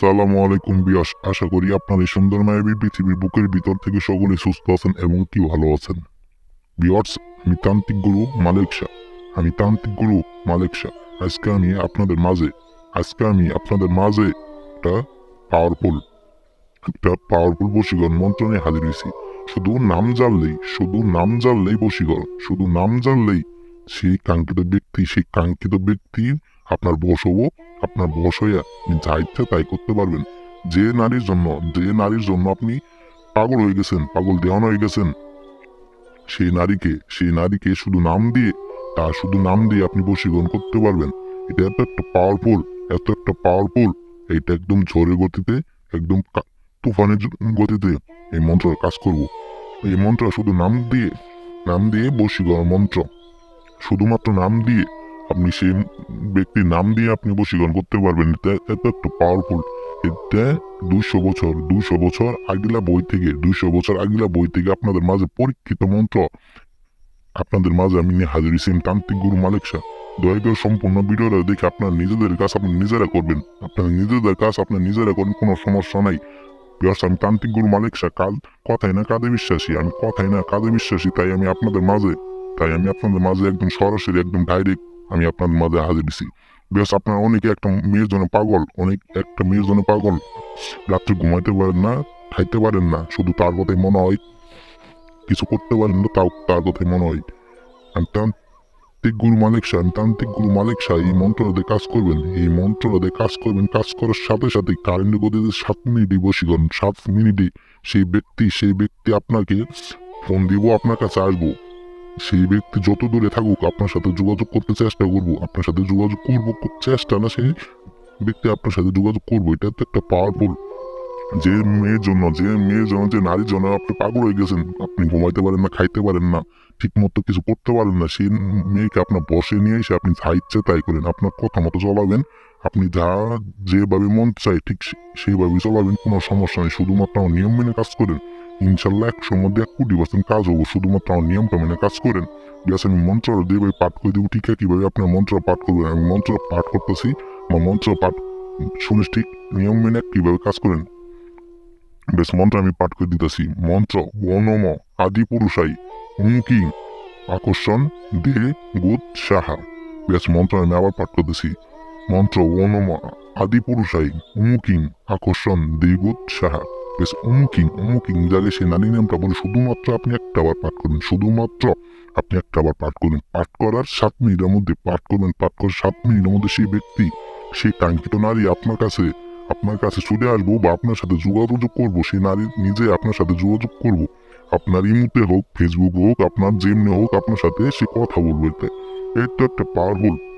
সালামু আলাইকুম বিয়াস, আশা করি আপনার এই সুন্দর মায়াবী পৃথিবীর বুকের ভিতর থেকে সকলে সুস্থ আছেন এবং কি ভালো আছেন। বিয়ার্স আমি তান্ত্রিক গুরু মালিক আমি তান্ত্রিক গুরু মালিক শাহ। আজকে আমি আপনাদের মাঝে, আজকে আমি আপনাদের মাঝে একটা পাওয়ারফুল একটা পাওয়ারফুল বশীকরণ মন্ত্র নিয়ে হাজির হয়েছি। শুধু নাম জানলেই, শুধু নাম জানলেই বশীকরণ, শুধু নাম জানলেই সেই কাঙ্ক্ষিত ব্যক্তি, সেই কাঙ্ক্ষিত ব্যক্তি আপনার বশ হব। আপনার বশ হইয়া যা ইচ্ছা তাই করতে পারবেন। যে নারীর জন্য, যে নারীর জন্য আপনি পাগল হয়ে গেছেন, পাগল দেওয়ানো হয়ে গেছেন। সেই নারীকে সেই নারীকে শুধু নাম দিয়ে তার শুধু নাম দিয়ে আপনি বশীকরণ করতে পারবেন। এটা এত একটা পাওয়ারফুল এত একটা পাওয়ারফুল এটা একদম ঝড়ের গতিতে, একদম তুফানের গতিতে এই মন্ত্র কাজ করব। এই মন্ত্র শুধু নাম দিয়ে নাম দিয়ে বশীকরণ মন্ত্র। শুধুমাত্র নাম দিয়ে আপনি সেই ব্যক্তির নাম দিয়ে আপনি বশীকরণ করতে পারবেন। এটা একটা পাওয়ারফুল এটা দুইশো বছর দুইশো বছর আগিলা বই থেকে, দুইশো বছর আগিলা বই থেকে আপনাদের মাঝে পরীক্ষিত মন্ত্র। আপনাদের মাঝে আমি নিয়ে হাজির হয়েছি, তান্ত্রিক গুরু মালিক শাহ দয়া করে সম্পূর্ণ ভিডিওটা দেখে আপনার নিজেদের কাজ আপনি নিজেরা করবেন। আপনার নিজেদের কাজ আপনার নিজেরা করবেন কোনো সমস্যা নাই। বিকজ আমি তান্ত্রিক গুরু মালিক শাহ কাল কথাই না কাজে বিশ্বাসী, আমি কথাই না কাজে বিশ্বাসী, তাই আমি আপনাদের মাঝে, তাই আমি আপনাদের মাঝে একদম সরাসরি, একদম ডাইরেক্ট আমি আপনাদের মাঝে হাজির দিছি বেশ, আপনারা অনেকে একটা মেয়ের জন্য পাগল, অনেক একটা মেয়ের জন্য পাগল। রাত্রে ঘুমাইতে পারেন না, খাইতে পারেন না, শুধু তার কথাই মনে হয়। কিছু করতে পারেন না, তাও তার কথাই মনে হয়। আমি তান্ত্রিক গুরু মালিক আমি তান্ত্রিক গুরু মালিক শাহ এই মন্ত্রটাতে কাজ করবেন। এই মন্ত্রটাতে কাজ করবেন, কাজ করার সাথে সাথে কারেন্টের গতিতে সাত মিনিটই বসীকরণ সাত মিনিটে সেই ব্যক্তি সেই ব্যক্তি আপনাকে ফোন দিব, আপনার কাছে আসব। সেই ব্যক্তি যত দূরে থাকুক, আপনার সাথে যোগাযোগ করতে চেষ্টা করব। আপনার সাথে যোগাযোগ করব চেষ্টা না, সেই ব্যক্তি আপনার সাথে যোগাযোগ করব। এটা তো একটা পাওয়ারফুল যে মেয়ের জন্য, যে মেয়ের জন্য, যে নারীর জন্য আপনি পাগল হয়ে গেছেন, আপনি ঘুমাইতে পারেন না, খাইতে পারেন না ঠিক মতো কিছু করতে পারেন না, সেই মেয়েকে আপনার বসে নিয়ে এসে আপনি যা ইচ্ছে তাই করেন, আপনার কথা মতো চলাবেন, আপনি যা যেভাবে মন চাই ঠিক সেইভাবে চলাবেন, কোনো সমস্যা নেই, শুধুমাত্র নিয়ম মেনে কাজ করেন। ইনশাল্লাহ একশোর মধ্যে এক কোটি পার্সেন্ট কাজ হব, শুধুমাত্র আমার নিয়মটা মেনে কাজ করেন। ব্যাস আমি মন্ত্র দিয়ে পাঠ করে দেবো, ঠিক কীভাবে আপনার মন্ত্র পাঠ করবেন আমি মন্ত্র পাঠ করতেছি, আমার মন্ত্র পাঠ শুনে ঠিক, নিয়ম মেনে কীভাবে কাজ করেন। বেশ মন্ত্র আমি পাঠ করে দিতেছি, মন্ত্র ওনম আদি পুরুষাই, হুমকি, আকর্ষণ দে গুদ সাহা। বেশ মন্ত্র আমি আবার পাঠ করতেছি মন্ত্র ওনম আদি পুরুষাই উমুকিং আকর্ষণ দে গুদ সাহা। বেশ উমুকিং উমুকিং যাকে সে নারী নামটা বলে শুধুমাত্র আপনি একটা বার পাঠ করুন, শুধুমাত্র আপনি একটা বার পাঠ করুন। পাঠ করার সাত মিনিটের মধ্যে, পাঠ করবেন, পাঠ করার সাত মিনিটের মধ্যে সেই ব্যক্তি, সেই কাঙ্ক্ষিত নারী আপনার কাছে আপনার কাছে চলে আসব বা আপনার সাথে যোগাযোগ করব, সেই নারী নিজে আপনার সাথে যোগাযোগ করব। আপনার ইমুতে হোক, ফেসবুক হোক, আপনার যেমনি হোক, আপনার সাথে সে কথা বলবে। এটা একটা পাওয়ারফুল